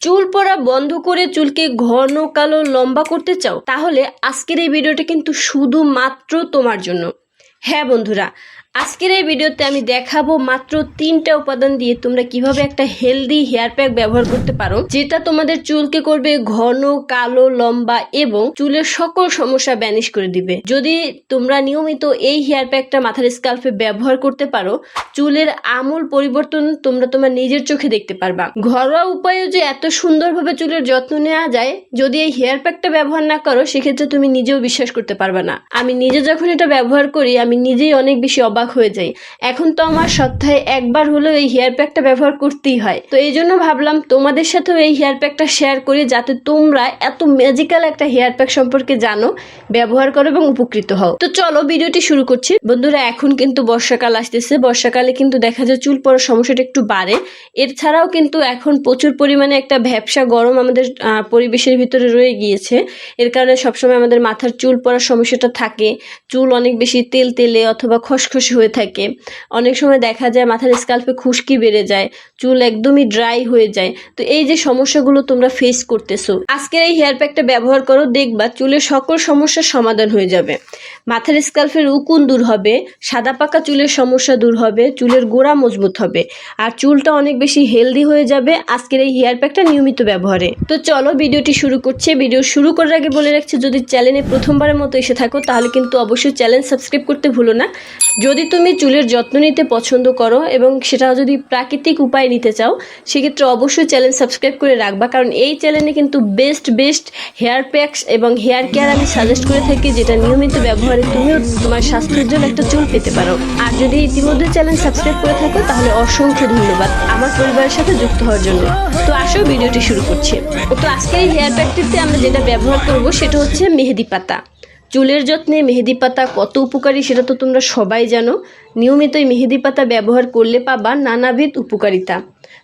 চুল পরা বন্ধ করে চুলকে ঘন, কালো, লম্বা করতে চাও? তাহলে আজকের এই ভিডিওটা কিন্তু শুধুমাত্র তোমার জন্য। হ্যাঁ বন্ধুরা আজকের এই ভিডিওতে আমি দেখাবো মাত্র তিনটা উপাদান দিয়ে তোমরা কীভাবে একটা হেলদি হেয়ার প্যাক ব্যবহার করতে পারো, যেটা তোমাদের চুলকে করবে ঘন, কালো, লম্বা এবং চুলের সকল সমস্যা ব্যানিশ করে দিবে। যদি তোমরা নিয়মিত এই হেয়ার প্যাকটা মাথার স্কাল্পে ব্যবহার করতে পারো, চুলের আমূল পরিবর্তন তোমরা তোমার নিজের চোখে দেখতে পারবা। ঘরোয়া উপায়ে যে এত সুন্দরভাবে চুলের যত্ন নেওয়া যায়, যদি এই হেয়ার প্যাকটা ব্যবহার না করো, সেক্ষেত্রে তুমি নিজেও বিশ্বাস করতে পারবে না। আমি নিজে যখন এটা ব্যবহার করি, আমি নিজেই অনেক বেশি অবাক হয়ে যাই। এখন তো আমার সপ্তাহে একবার হলেও এই হেয়ার প্যাকটা ব্যবহার করতেই হয়। তো এই জন্য ভাবলাম তোমাদের সাথেও এই হেয়ার প্যাকটা শেয়ার করি যাতে তোমরা এত ম্যাজিক্যাল একটা হেয়ার প্যাক সম্পর্কে জানো, ব্যবহার করো এবং উপকৃত হও। তো চলো ভিডিওটি শুরু করছি। বন্ধুরা, এখন কিন্তু বর্ষাকাল আসতেছে। বর্ষাকালে কিন্তু দেখা যায় চুল পড়ার সমস্যাটা একটু বাড়ে। এর ছাড়াও কিন্তু এখন প্রচুর পরিমাণে একটা ভ্যাবসা গরম আমাদের পরিবেশের ভিতরে রয়ে গিয়েছে। এর কারণে সবসময় আমাদের মাথার চুল পড়ার সমস্যাটা থাকে। চুল অনেক বেশি তেল তেলে অথবা খসখসে হয়ে থাকে। অনেক সময় দেখা যায় মাথার স্কাল্পে খুশকি বেড়ে যায়, চুল একদমই ড্রাই হয়ে যায়। তো এই যে সমস্যাগুলো তোমরা ফেস করতেছো, আজকের এই হেয়ার প্যাকটা ব্যবহার করো, দেখবা চুলের সকল সমস্যার সমাধান হয়ে যাবে। মাথার স্কাল্পের উকুন দূর হবে, সাদা পাকা চুলের সমস্যা দূর হবে, চুলের গোড়া মজবুত হবে আর চুলটা অনেক বেশি হেলদি হয়ে যাবে আজকের এই হেয়ার প্যাকটা নিয়মিত ব্যবহারে। তো চলো ভিডিওটি শুরু করছে। ভিডিও শুরু করার আগে বলে রাখছি, যদি চ্যানেলে প্রথমবারের মতো এসে থাকো, তাহলে কিন্তু অবশ্যই চ্যানেল সাবস্ক্রাইব করতে ভুলো না। যদি তুমি চুলের যত্ন নিতে পছন্দ করো এবং সেটা যদি প্রাকৃতিক উপায়ে নিতে চাও, সেক্ষেত্রে অবশ্যই চ্যানেল সাবস্ক্রাইব করে রাখবা। কারণ এই চ্যানেলে কিন্তু বেস্ট বেস্ট হেয়ার প্যাকস এবং হেয়ার কেয়ার আমি সাজেস্ট করে থাকি, যেটা নিয়মিত ব্যবহারে তুমিও তোমার স্বাস্থ্যের জন্য একটা চুল পেতে পারো। আর যদি ইতিমধ্যে চ্যানেল সাবস্ক্রাইব করে থাকো, তাহলে অসংখ্য ধন্যবাদ আমার পরিবারের সাথে যুক্ত হওয়ার জন্য। তো আসো, ভিডিওটি শুরু করছি। তো আজকে এই হেয়ার প্যাকটিতে আমরা যেটা ব্যবহার করব, সেটা হচ্ছে মেহেদি পাতা। চুলের যত্নে মেহেদি পাতা কত উপকারী সেটা তো তোমরা সবাই জানো। নিয়মিত এই মেহেদি পাতা ব্যবহার করলে পাবা নানাবিধ উপকারিতা।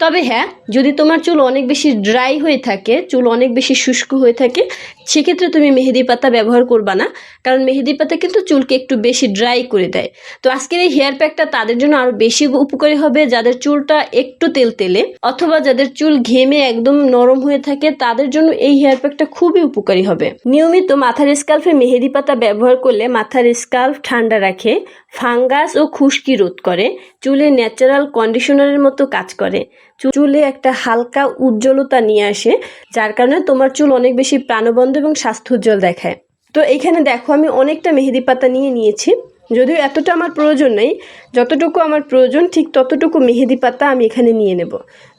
তবে হ্যাঁ যদি তোমার চুল অনেক বেশি ড্রাই হয়ে থাকে, চুল অনেক বেশি শুষ্ক হয়ে থাকে, সেক্ষেত্রে তুমি মেহেদি পাতা ব্যবহার করবা না, কারণ মেহেদি পাতা কিন্তু চুলকে একটু বেশি ড্রাই করে দেয়। তো আজকের এই হেয়ার প্যাকটা তাদের জন্য আরও বেশি উপকারী হবে যাদের চুলটা একটু তেল তেলে, অথবা যাদের চুল ঘেমে একদম নরম হয়ে থাকে, তাদের জন্য এই হেয়ার প্যাকটা খুবই উপকারী হবে। নিয়মিত মাথার স্কাল্পে মেহেদি পাতা ব্যবহার করলে মাথার স্কাল্প ঠান্ডা রাখে ফাঙ্গাস ও খুশকি রোধ করে, চুলে ন্যাচারাল কন্ডিশনারের মতো কাজ করে। চুলে একটা হালকা উজ্জ্বলতা নিয়ে আসে, যার কারণে তোমার চুল অনেক বেশি প্রাণবন্ধ এবং স্বাস্থ্য উজ্জ্বল দেখায়। তো এখানে দেখো, আমি অনেকটা মেহেদি পাতা নিয়ে নিয়েছি। যদিও এতটা আমার প্রয়োজন নেই, যতটুকু আমার প্রয়োজন, ঠিক ততটুকু মেহেদি পাতা আমি এখানে নিয়ে নেব।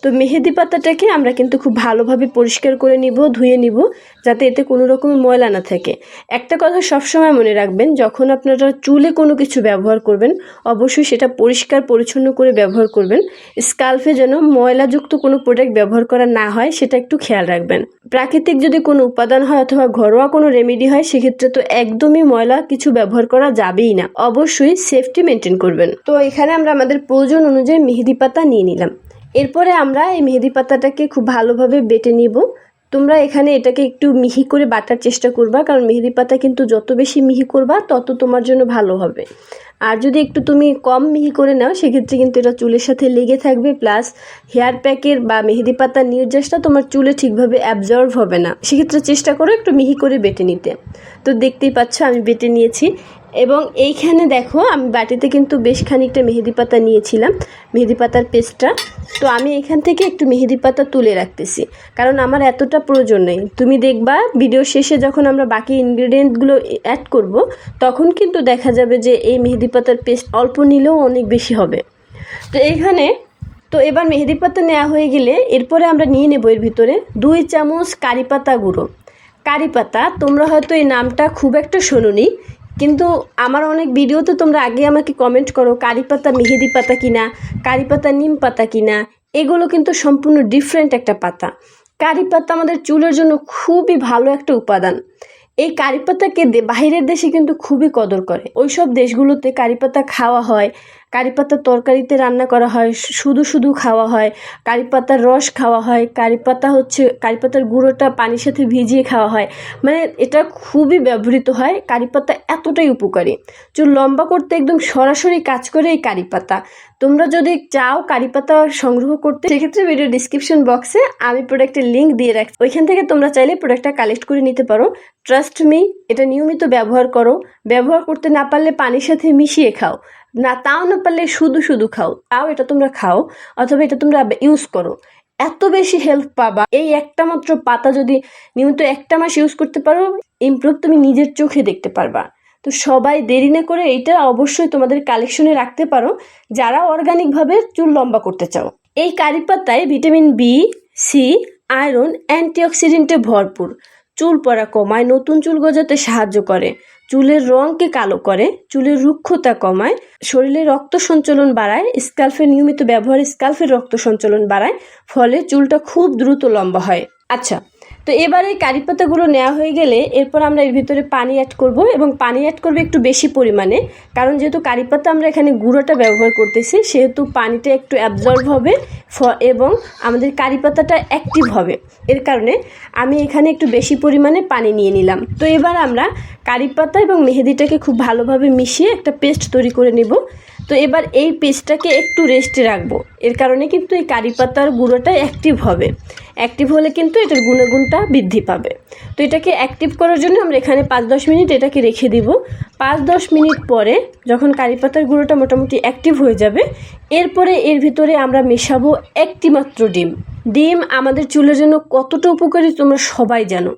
তো মেহেদি পাতাটাকে আমরা কিন্তু খুব ভালোভাবে পরিষ্কার করে নিব, ধুয়ে নিব, যাতে এতে কোনো রকম ময়লা না থাকে। একটা কথা সবসময় মনে রাখবেন, যখন আপনারা চুলে কোনো কিছু ব্যবহার করবেন, অবশ্যই সেটা পরিষ্কার পরিচ্ছন্ন করে ব্যবহার করবেন। স্কাল্পে যেন ময়লাযুক্ত কোনো প্রোডাক্ট ব্যবহার করা না হয়, সেটা একটু খেয়াল রাখবেন। প্রাকৃতিক যদি কোনো উপাদান হয় অথবা ঘরোয়া কোনো রেমেডি হয়, সেক্ষেত্রে তো একদমই ময়লা কিছু ব্যবহার করা যাবেই না। অবশ্যই সেফটি মেনটেন করবেন। তো এখানে আমরা আমাদের প্রয়োজন অনুযায়ী মেহেদি পাতা নিয়ে নিলাম। এরপরে আমরা এই মেহেদি পাতাটাকে খুব ভালোভাবে বেটে নিব। তোমরা এখানে এটাকে একটু মিহি করে বাটার চেষ্টা করবা, কারণ মেহেদি পাতা কিন্তু যত বেশি মিহি করবা, তত তোমার জন্য ভালো হবে। আর যদি একটু তুমি কম মিহি করে নাও, সেক্ষেত্রে কিন্তু এটা চুলের সাথে লেগে থাকবে, প্লাস হেয়ার প্যাকের বা মেহেদি পাতার নির্যাসটা তোমার চুলে ঠিকভাবে অ্যাবজর্ভ হবে না। সেক্ষেত্রে চেষ্টা করো একটু মিহি করে বেটে নিতে। তো দেখতেই পাচ্ছ, আমি বেটে নিয়েছি। এবং এইখানে দেখো, আমি বাটিতে কিন্তু বেশ খানিকটা মেহেদি পাতা নিয়েছিলাম, মেহেদি পাতার পেস্টটা তো আমি এখান থেকে একটু মেহেদি পাতা তুলে রাখতেছি, কারণ আমার এতটা প্রয়োজন নেই। তুমি দেখবা ভিডিও শেষে যখন আমরা বাকি ইনগ্রিডিয়েন্টগুলো অ্যাড করব, তখন কিন্তু দেখা যাবে যে এই মেহেদি পাতার পেস্ট অল্প নিলেও অনেক বেশি হবে। তো এইখানে, তো এবার মেহেদি পাতা নেওয়া হয়ে গেলে এরপরে আমরা নিয়ে নেব এর ভিতরে দুই চামচ কারি পাতা গুঁড়ো। কারি পাতা, তোমরা হয়তো এই নামটা খুব একটা শোনোনি কিন্তু আমার অনেক ভিডিওতে তোমরা আগে আমাকে কমেন্ট করো, কারি পাতা, মেহেদি পাতা কিনা, কারি পাতা, নিম পাতা কিনা, এগুলো কিন্তু সম্পূর্ণ ডিফারেন্ট একটা পাতা। কারি পাতা আমাদের চুলের জন্য খুবই ভালো একটা উপাদান। এই কারি পাতাকে বাইরের দেশে কিন্তু খুবই কদর করে। ওইসব দেশগুলোতে কারি পাতা খাওয়া হয়। কারি পাতার তরকারিতে রান্না করা হয় শুধু শুধু খাওয়া হয়। কারি পাতার রস খাওয়া হয়, কারি পাতা হচ্ছে, কারি পাতার গুঁড়োটা পানির সাথে ভিজিয়ে খাওয়া হয়। মানে এটা খুবই ব্যবহৃত হয়, কারি পাতা এতটাই উপকারী। চুল লম্বা করতে একদম সরাসরি কাজ করে এই কারি পাতা। তোমরা যদি চাও কারি পাতা সংগ্রহ করতে, সেক্ষেত্রে ভিডিও ডিসক্রিপশন বক্সে আমি প্রোডাক্টের লিঙ্ক দিয়ে রাখছি। ওইখান থেকে তোমরা চাইলে প্রোডাক্টটা কালেক্ট করে নিতে পারো। ট্রাস্ট মি এটা নিয়মিত ব্যবহার করো। ব্যবহার করতে না পারলে পানির সাথে মিশিয়ে খাও। না, তাও না পারলে শুধু শুধু খাও। তাও এটা তোমরা খাও, অথবা এটা তোমরা ইউজ করো। এত বেশি হেল্প পাবা, এই একটা মাত্র পাতা যদি নিয়মিত একটা মাস ইউজ করতে পারো ইমপ্রুভ তুমি নিজের চোখে দেখতে পারবা। তো সবাই দেরি না করে এইটা অবশ্যই তোমাদের কালেকশনে রাখতে পারো, যারা অর্গানিকভাবে চুল লম্বা করতে চাও। এই কারি পাতায় ভিটামিন বি সি আয়রন অ্যান্টিঅক্সিডেন্টে ভরপুর। চুল পড়া কমায়, নতুন চুল গজাতে সাহায্য করে। চুলের রঙকে কালো করে, চুলের রুক্ষতা কমায়, শরীরে রক্ত সঞ্চালন বাড়ায় স্কাল্ফের নিয়মিত ব্যবহার স্কাল্ফের রক্ত সঞ্চালন বাড়ায়, ফলে চুলটা খুব দ্রুত লম্বা হয়। আচ্ছা তো এবার এই কারি পাতাগুলো নেওয়া হয়ে গেলে এরপর আমরা এর ভিতরে পানি অ্যাড করব এবং পানি অ্যাড করব একটু বেশি পরিমাণে। কারণ যেহেতু কারি পাতা আমরা এখানে গুঁড়োটা ব্যবহার করতেছি, সেহেতু পানিটা একটু অ্যাবজর্ব হবে এবং আমাদের কারি পাতাটা অ্যাক্টিভ হবে। এর কারণে আমি এখানে একটু বেশি পরিমাণে পানি নিয়ে নিলাম। তো এবার আমরা কারি পাতা এবং মেহেদিটাকে খুব ভালোভাবে মিশিয়ে একটা পেস্ট তৈরি করে নিব। তো এবার এই পেস্টটাকে একটু রেস্টে রাখব। এর কারণে কিন্তু এই কারি পাতার গুঁড়োটা অ্যাক্টিভ হবে। অ্যাক্টিভ হলে কিন্তু এটার গুণগুণটা বৃদ্ধি পাবে। তো এটাকে অ্যাক্টিভ করার জন্য আমরা এখানে পাঁচ দশ মিনিট এটাকে রেখে দিব। পাঁচ দশ মিনিট পরে যখন কারি পাতার গুঁড়োটা মোটামুটি অ্যাক্টিভ হয়ে যাবে, এরপরে এর ভিতরে আমরা মেশাবো একটি মাত্র ডিম। ডিম আমাদের চুলের জন্য কতটা উপকারী তোমরা সবাই জানো।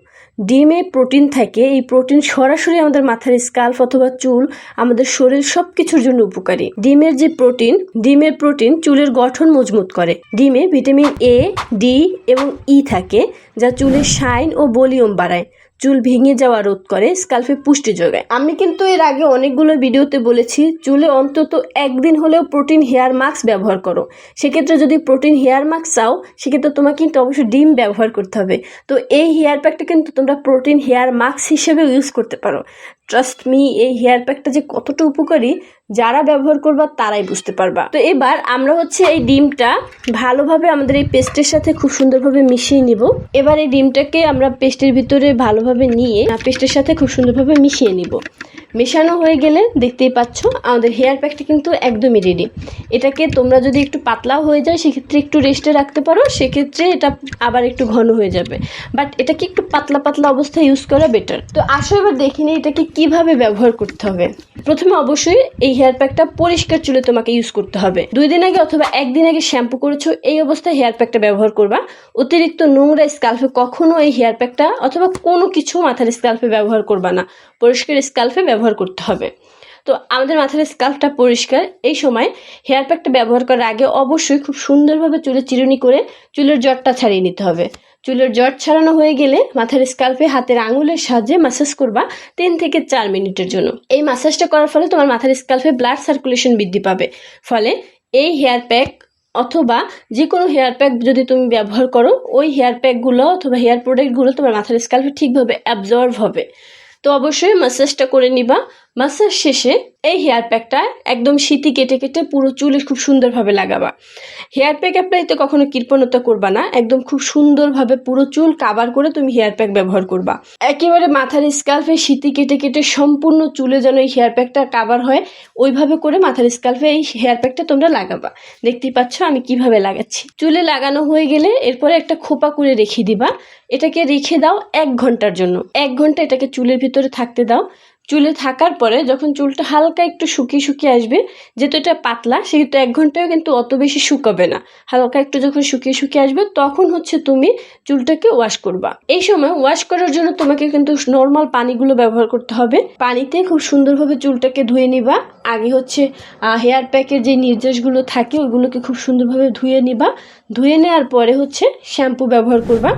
ডিমে প্রোটিন থাকে, এই প্রোটিন সরাসরি আমাদের মাথার স্কাল্প অথবা চুল, আমাদের শরীর সব কিছুর জন্য উপকারী। ডিমের যে প্রোটিন, ডিমের প্রোটিন চুলের গঠন মজবুত করে। ডিমে ভিটামিন এ ডি এবং ই থাকে, যা চুলের শাইন ও ভলিউম বাড়ায়। চুল ভেঙে যাওয়া রোধ করে স্কাল্পে পুষ্টি যোগায়। আমি কিন্তু এর আগে অনেকগুলো ভিডিওতে বলেছি, চুলে অন্তত একদিন হলেও প্রোটিন হেয়ার মাস্ক ব্যবহার করো। সেক্ষেত্রে যদি প্রোটিন হেয়ার মাস্ক চাও, সেক্ষেত্রে তোমাকে কিন্তু অবশ্যই ডিম ব্যবহার করতে হবে। তো এই হেয়ার প্যাকটা কিন্তু তোমরা প্রোটিন হেয়ার মাস্ক হিসেবে ইউজ করতে পারো। ট্রাস্ট মি এই হেয়ার প্যাকটা যে কতটা উপকারী, যারা ব্যবহার করবা তারাই বুঝতে পারবা। তো এবার আমরা হচ্ছে এই ডিমটা ভালোভাবে আমাদের এই পেস্টের সাথে খুব সুন্দরভাবে মিশিয়ে নিব। এবার এই ডিমটাকে আমরা পেস্টের ভিতরে ভালোভাবে নিয়ে, পেস্টের সাথে খুব সুন্দরভাবে মিশিয়ে নিব। মেশানো হয়ে গেলে দেখতেই পাচ্ছ, আমাদের হেয়ার প্যাকটা কিন্তু একদমই রেডি এটাকে তোমরা যদি একটু পাতলাও হয়ে যায়, সেক্ষেত্রে একটু রেস্টে রাখতে পারো, সেক্ষেত্রে এটা আবার একটু ঘন হয়ে যাবে। বাট এটাকে একটু পাতলা পাতলা অবস্থায় ইউজ করা বেটার তো আসো এবার দেখে নিই এটাকে কীভাবে ব্যবহার করতে হবে। প্রথমে অবশ্যই এই হেয়ার প্যাকটা পরিষ্কার চুলে তোমাকে ইউজ করতে হবে। দুই দিন আগে অথবা একদিন আগে শ্যাম্পু করেছ, এই অবস্থায় হেয়ার প্যাকটা ব্যবহার করবা। অতিরিক্ত নোংরা স্কাল্পে কখনো এই হেয়ার প্যাকটা অথবা কোনো কিছু মাথার স্কাল্পে ব্যবহার করবা না। পরিষ্কার স্কাল্পে ব্যবহার করতে হবে। তো আমাদের মাথার স্কাল্পটা পরিষ্কার। এই সময় হেয়ার প্যাকটা ব্যবহার করার আগে অবশ্যই খুব সুন্দরভাবে চুলে চিরুনি করে চুলের জটটা ছাড়িয়ে নিতে হবে। চুলের জট ছাড়ানো হয়ে গেলে মাথার স্কাল্পে হাতের আঙুলের সাহায্যে মাসাজ করবা তিন থেকে চার মিনিটের জন্য। এই মাসাজটা করার ফলে তোমার মাথার স্কাল্পে ব্লাড সার্কুলেশন বৃদ্ধি পাবে। ফলে এই হেয়ার প্যাক অথবা যে কোনো হেয়ার প্যাক যদি তুমি ব্যবহার করো, ওই হেয়ার প্যাকগুলো অথবা হেয়ার প্রোডাক্টগুলো তোমার মাথার স্কাল্পে ঠিকভাবে অ্যাবজর্ভ হবে। তো অবশ্যই ম্যাসাজটা করে নিবা। ম্যাসাজ শেষে এই হেয়ার প্যাকটা একদম শীতি কেটে কেটে পুরো চুলে খুব সুন্দরভাবে লাগাবা। হেয়ার প্যাক অ্যাপ্লাইতে কখনো কৃপণতা করবা না, একদম খুব সুন্দরভাবে পুরো চুল কাবার করে তুমি হেয়ার প্যাক ব্যবহার করবা। একেবারে মাথার স্কাল্পে শীতি কেটে কেটে সম্পূর্ণ চুলে যেন এই হেয়ার প্যাকটা কাবার হয়, ওইভাবে করে মাথার স্কাল্পে এই হেয়ার প্যাকটা তোমরা লাগাবা। দেখতেই পাচ্ছ আমি কীভাবে লাগাচ্ছি। চুলে লাগানো হয়ে গেলে এরপরে একটা খোপা করে রেখে দিবা। এটাকে রেখে দাও এক ঘণ্টার জন্য। এক ঘণ্টা এটাকে চুলের ভিতরে থাকতে দাও। চুলে থাকার পরে যখন চুলটা হালকা একটু শুকিয়ে শুকিয়ে আসবে, যেহেতু এটা পাতলা, সেহেতু এক ঘন্টায় কিন্তু অত বেশি শুকাবে না। হালকা একটু যখন শুকিয়ে শুকিয়ে আসবে, তখন হচ্ছে তুমি চুলটাকে ওয়াশ করবা। এই সময় ওয়াশ করার জন্য তোমাকে কিন্তু নর্মাল পানিগুলো ব্যবহার করতে হবে। পানিতে খুব সুন্দরভাবে চুলটাকে ধুয়ে নিবা। আগে হচ্ছে হেয়ার প্যাকের যে নির্দেশগুলো থাকে ওইগুলোকে খুব সুন্দরভাবে ধুয়ে নিবা। ধুয়ে নেওয়ার পরে হচ্ছে শ্যাম্পু ব্যবহার করবা।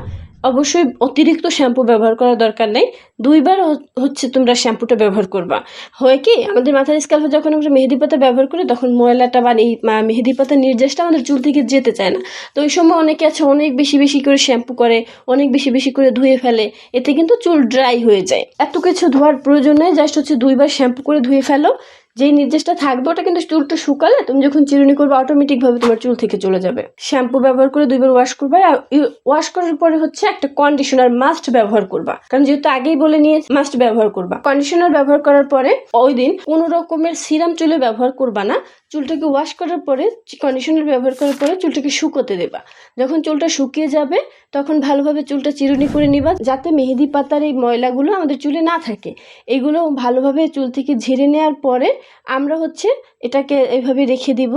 অবশ্যই অতিরিক্ত শ্যাম্পু ব্যবহার করার দরকার নেই। দুইবার হচ্ছে তোমরা শ্যাম্পুটা ব্যবহার করবা। হয় কি, আমাদের মাথার স্কাল্পে যখন আমরা মেহেদি পাতা ব্যবহার করি, তখন ময়লাটা বা এই মেহেদি পাতার নির্যাসটা আমাদের চুল থেকে যেতে চায় না। তো ওই সময় অনেকে আছে, অনেক বেশি বেশি করে শ্যাম্পু করে, অনেক বেশি বেশি করে ধুয়ে ফেলে। এতে কিন্তু চুল ড্রাই হয়ে যায়। এত কিছু ধোয়ার প্রয়োজন নেই জাস্ট হচ্ছে দুইবার শ্যাম্পু করে ধুয়ে ফেলো। যে নির্দেশটা থাকবে, ওটা কিন্তু চুলটা শুকালে তুমি যখন চিরুনি করবে অটোমেটিকভাবে তোমার চুল থেকে চলে যাবে। শ্যাম্পু ব্যবহার করে দুইবার ওয়াশ করবে, আর ওয়াশ করার পরে হচ্ছে একটা কন্ডিশনার মাস্ট ব্যবহার করবা। কারণ যেহেতু আগেই বলে নিয়ে মাস্ট ব্যবহার করবা। কন্ডিশনার ব্যবহার করার পরে ওই দিন কোনো রকমের সিরাম চুলে ব্যবহার করবা না। চুলটাকে ওয়াশ করার পরে কন্ডিশনার ব্যবহার করার পরে চুলটাকে শুকোতে দেবা। যখন চুলটা শুকিয়ে যাবে, তখন ভালোভাবে চুলটা চিরুনি করে নিবা, যাতে মেহেদি পাতার এই ময়লাগুলো আমাদের চুলে না থাকে। এগুলো ভালোভাবে চুল থেকে ঝেড়ে নেওয়ার পরে আমরা হচ্ছে এটাকে এইভাবে রেখে দিব,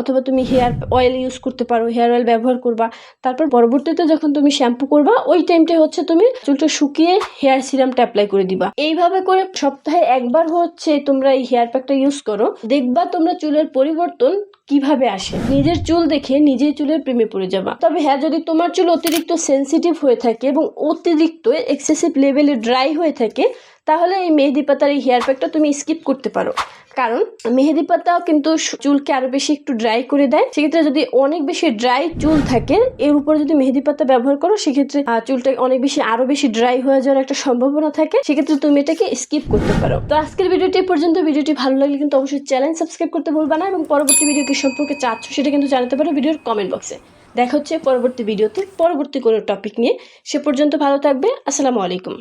অথবা তুমি হেয়ার অয়েল ইউজ করতে পারো হেয়ার অয়েল ব্যবহার করবা। তারপর পরবর্তীতে যখন তুমি শ্যাম্পু করবা, ওই টাইমটা হচ্ছে তুমি চুলটা শুকিয়ে হেয়ার সিরামটা অ্যাপ্লাই করে দিবা। এইভাবে করে সপ্তাহে একবার হচ্ছে তোমরা এই হেয়ার প্যাকটা ইউজ করো। দেখবা তোমরা চুলের পরিবর্তন কীভাবে আসে। নিজের চুল দেখে নিজেই চুলের প্রেমে পড়ে যাবা। তবে হ্যাঁ যদি তোমার চুল অতিরিক্ত সেন্সিটিভ হয়ে থাকে এবং অতিরিক্ত এক্সেসিভ লেভেলে ড্রাই হয়ে থাকে তাহলে এই মেহেদি পাতার এই হেয়ার প্যাকটা তুমি স্কিপ করতে পারো। কারণ মেহেদি পাতা কিন্তু চুলকে আরও বেশি একটু ড্রাই করে দেয়। সেক্ষেত্রে যদি অনেক বেশি ড্রাই চুল থাকে, এর উপরে যদি মেহেদি পাতা ব্যবহার করো, সেক্ষেত্রে চুলটা অনেক বেশি, আরও বেশি ড্রাই হয়ে যাওয়ার একটা সম্ভাবনা থাকে। সেক্ষেত্রে তুমি এটাকে স্কিপ করতে পারো। তো আজকের ভিডিওটি পর্যন্ত। ভিডিওটি ভালো লাগলে কিন্তু অবশ্যই চ্যানেল সাবস্ক্রাইব করতে ভুলবা না এবং পরবর্তী ভিডিও কি সম্পর্কে চাচ্ছ সেটা কিন্তু জানাতে পারো ভিডিওর কমেন্ট বক্সে দেখা হচ্ছে পরবর্তী ভিডিওতে পরবর্তী কোনো টপিক নিয়ে। সে পর্যন্ত ভালো থাকবে। আসসালামু আলাইকুম।